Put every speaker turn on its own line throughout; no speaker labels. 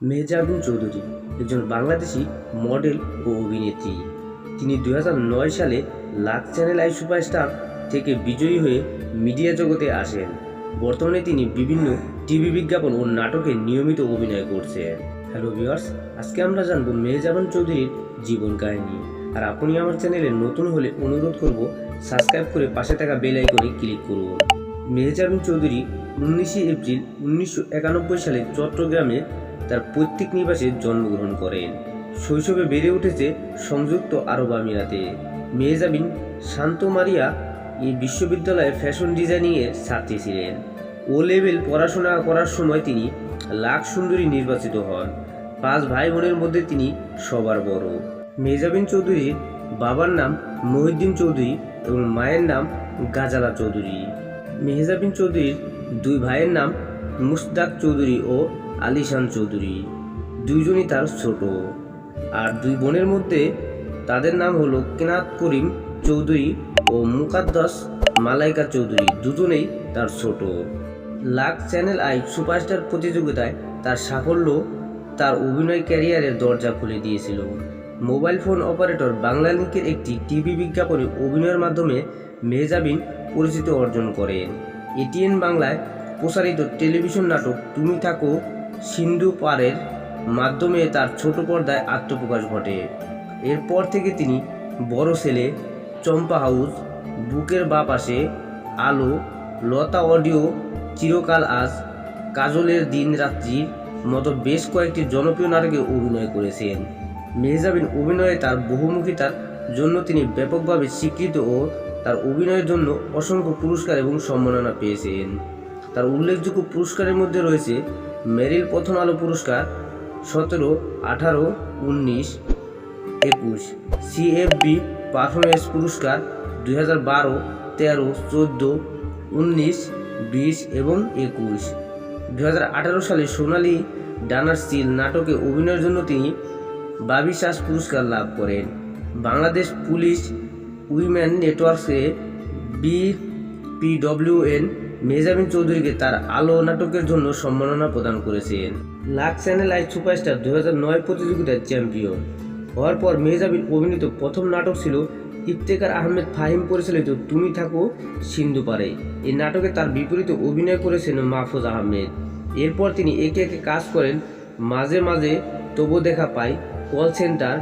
মেহজাবিন চৌধুরী, একজন বাংলাদেশি মডেল ও অভিনেত্রী। তিনি দু হাজার নয় সালে লাক চ্যানেল আই সুপারস্টার থেকে বিজয়ী হয়ে মিডিয়া জগতে আসেন। বর্তমানে তিনি বিভিন্ন টিভি বিজ্ঞাপন ও নাটকে নিয়মিত অভিনয় করছেন। হ্যালো ভিউয়ার্স, আজকে আমরা জানব মেহজাবান চৌধুরীর জীবন কাহিনী। আর আপনি আমার চ্যানেলে নতুন হলে অনুরোধ করব সাবস্ক্রাইব করে পাশে থাকা বেল আইকনে ক্লিক করুন। মেহজাবিন চৌধুরী উনিশে এপ্রিল উনিশশো একানব্বই সালে চট্টগ্রামে তার পৈতৃক নিবাসে জন্মগ্রহণ করেন। শৈশবে বেড়ে উঠেছে সংযুক্ত আরব আমিরাতে। মেহজাবিন শান্ত মারিয়া এই বিশ্ববিদ্যালয়ে ফ্যাশন ডিজাইনিংয়ের ছাত্রী ছিলেন। ও লেভেল পড়াশোনা করার সময় তিনি লাখ সুন্দরী নির্বাচিত হন। পাঁচ ভাই বোনের মধ্যে তিনি সবার বড়। মেহজাবিন চৌধুরীর বাবার নাম মহিউদ্দিন চৌধুরী এবং মায়ের নাম গাজালা চৌধুরী। মেহজাবিন চৌধুরীর দুই ভাইয়ের নাম মুস্তাক চৌধুরী ও আলিশান চৌধুরী। দুইজনই তার ছোট। আর দুই বোনের মধ্যে তাদের নাম হলো কেনাত করিম চৌধুরী ও মুকাদ্দাস মালাইকা চৌধুরী। দুজনেই তার ছোট। লাক চ্যানেল আই সুপারস্টার প্রতিযোগিতায় তার সাফল্য তার অভিনয় ক্যারিয়ারের দরজা খুলে দিয়েছিল। মোবাইল ফোন অপারেটর বাংলা লিঙ্কের একটি টিভি বিজ্ঞাপনে অভিনয়ের মাধ্যমে মেহজাবিন পরিচিতি অর্জন করেন। এটিএন বাংলায় প্রসারিত টেলিভিশন নাটক তুমি থাকো সিন্ধু পারের মাধ্যমে তার ছোট পর্দায় আত্মপ্রকাশ ঘটে। এরপর থেকে তিনি বড় ছেলে, চম্পা হাউস, বুকের বা পাশে আলো, লতা অডিও, চিরকাল আজ কাজলের দিন রাত্রির মতো বেশ কয়েকটি জনপ্রিয় নাটকে অভিনয় করেছেন। মেহজাবিন অভিনয়ে তার বহুমুখিতার জন্য তিনি ব্যাপকভাবে স্বীকৃত ও তার অভিনয়ের জন্য অসংখ্য পুরস্কার এবং সম্মাননা পেয়েছেন। তার উল্লেখযোগ্য পুরস্কারের মধ্যে রয়েছে মেরিল প্রথম আলো পুরস্কার সতেরো, আঠারো, উনিশ, একুশ। সিএফবি পারফরমেন্স পুরস্কার দুই হাজার বারো, তেরো, চোদ্দ, উনিশ, বিশ এবং একুশ। দু হাজার আঠারো সালে সোনালি ডানার স্টিল নাটকে অভিনয়ের জন্য তিনি বাবি শাস পুরস্কার লাভ করেন। বাংলাদেশ পুলিশ উইমেন নেটওয়ার্কসে বি মেজাবিন চৌধুরীকে তার আলো নাটকের জন্য সম্মাননা প্রদান করেছেন। লাক চ্যানেল আই সুপারস্টার দু হাজার নয় প্রতিযোগিতার চ্যাম্পিয়ন। হওয়ার পর মেহজাবিন অভিনীত প্রথম নাটক ছিল ইফতেকার আহমেদ ফাহিম পরিচালিত তুমি থাকো, সিন্ধু পারে। এই নাটকে তার বিপরীতে অভিনয় করেছেন মাহফুজ আহমেদ। এরপর তিনি একে একে কাজ করেন, মাঝে মাঝে তবু দেখা পাই, কল সেন্টার,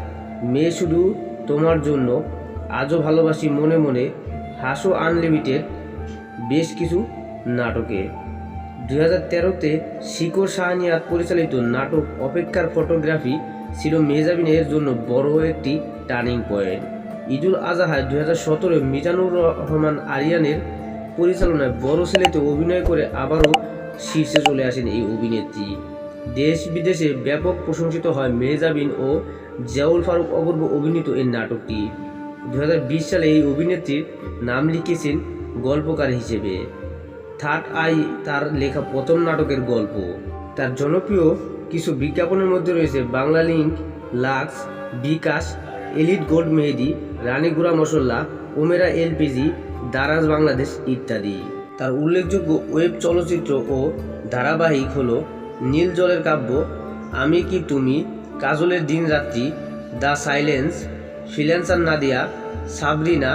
মেয়ে শুধু তোমার জন্য, আজও ভালোবাসি মনে মনে, হাসো আনলিমিটেড, বেশ কিছু নাটকে। দুই হাজার তেরোতে শিকর শাহনিয়াত পরিচালিত নাটক অপেক্ষার ফটোগ্রাফি ছিল মেহজাবিনের জন্য বড় একটি টার্নিং পয়েন্ট। ঈদুল আজহায় দুই হাজার সতেরো মিজানুর রহমান আরিয়ানের পরিচালনায় বড় ছেলেতে অভিনয় করে আবারও শীর্ষে চলে আসেন এই অভিনেত্রী। দেশ বিদেশে ব্যাপক প্রশংসিত হয় মেহজাবিন ও জিয়াউল ফারুক অপূর্ব অভিনীত এই নাটকটি। দু হাজার বিশ সালে এই অভিনেত্রীর নাম লিখেছেন গল্পকার হিসেবে। থার্ড আই তার লেখা প্রথম নাটকের গল্প। তার জনপ্রিয় কিছু বিজ্ঞাপনের মধ্যে রয়েছে Banglalink, Lux, bKash, Elite Gold Mehedi রানীগুড়া মশলা, ওমেরা এলপিজি, দারাজ বাংলাদেশ ইত্যাদি। তার উল্লেখযোগ্য ওয়েব চলচ্চিত্র ও ধারাবাহিক হলো নীল জলের কাব্য, আমি কি তুমি, কাজলের দিন রাত্রি, the silence freelancer Nadia, Sabrina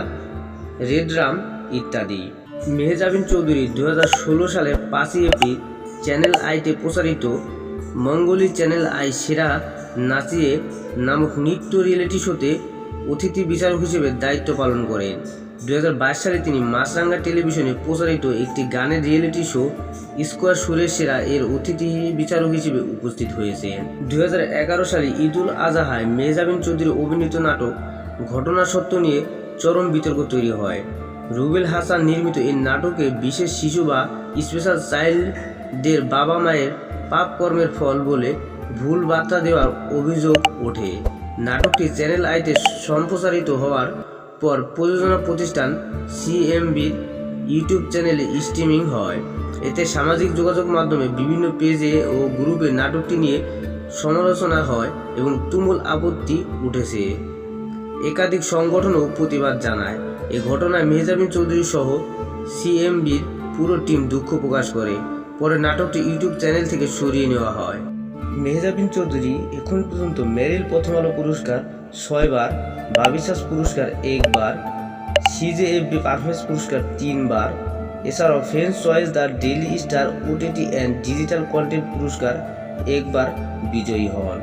Redrum ইত্যাদি। মেহজাবিন চৌধুরী দু হাজার ষোলো সালে পাঁচই এপ্রিল চ্যানেল আইতে প্রচারিত মঙ্গলি চ্যানেল আই সেরা নাচিয়ে নামক নৃত্য রিয়েলিটি শোতে অতিথি বিচারক হিসেবে দায়িত্ব পালন করেন। দু হাজার বাইশ সালে তিনি মাছরাঙ্গা টেলিভিশনে প্রচারিত একটি গানের রিয়েলিটি শো স্কোয়ার সুরের সেরা এর অতিথি বিচারক হিসেবে উপস্থিত হয়েছেন। দু হাজার এগারো সালে ঈদুল আজাহায় মেহজাবিন চৌধুরী অভিনীত নাটক ঘটনা সত্য নিয়ে চরম বিতর্ক তৈরি হয়। রুবেল হাসান নির্মিত এই নাটকে বিশেষ শিশু বা স্পেশাল চাইল্ডদের বাবা মায়ের পাপ কর্মের ফল বলে ভুল বার্তা দেওয়ার অভিযোগ ওঠে। নাটকটি চ্যানেল আইতে সম্প্রচারিত হওয়ার পর প্রযোজনা প্রতিষ্ঠান সিএমবির ইউটিউব চ্যানেলে স্ট্রিমিং হয়। এতে সামাজিক যোগাযোগ মাধ্যমে বিভিন্ন পেজে ও গ্রুপে নাটকটি নিয়ে সমালোচনা হয় এবং তুমুল আপত্তি উঠেছে। একাধিক সংগঠনও প্রতিবাদ জানায়। এ ঘটনায় মেহজাবিন চৌধুরী সহ সিএমবির পুরো টিম দুঃখ প্রকাশ করে। পরে নাটকটি ইউটিউব চ্যানেল থেকে সরিয়ে নেওয়া হয়। মেহজাবিন চৌধুরী এখন পর্যন্ত মেরিল প্রথম আলো পুরস্কার ছয়বার বাবিশাস পুরস্কার একবার সিজেএফবি পারফরমেন্স পুরস্কার তিনবার, এছাড়াও friends choice, the Daily Star OTT and digital content পুরস্কার একবার বিজয়ী হন।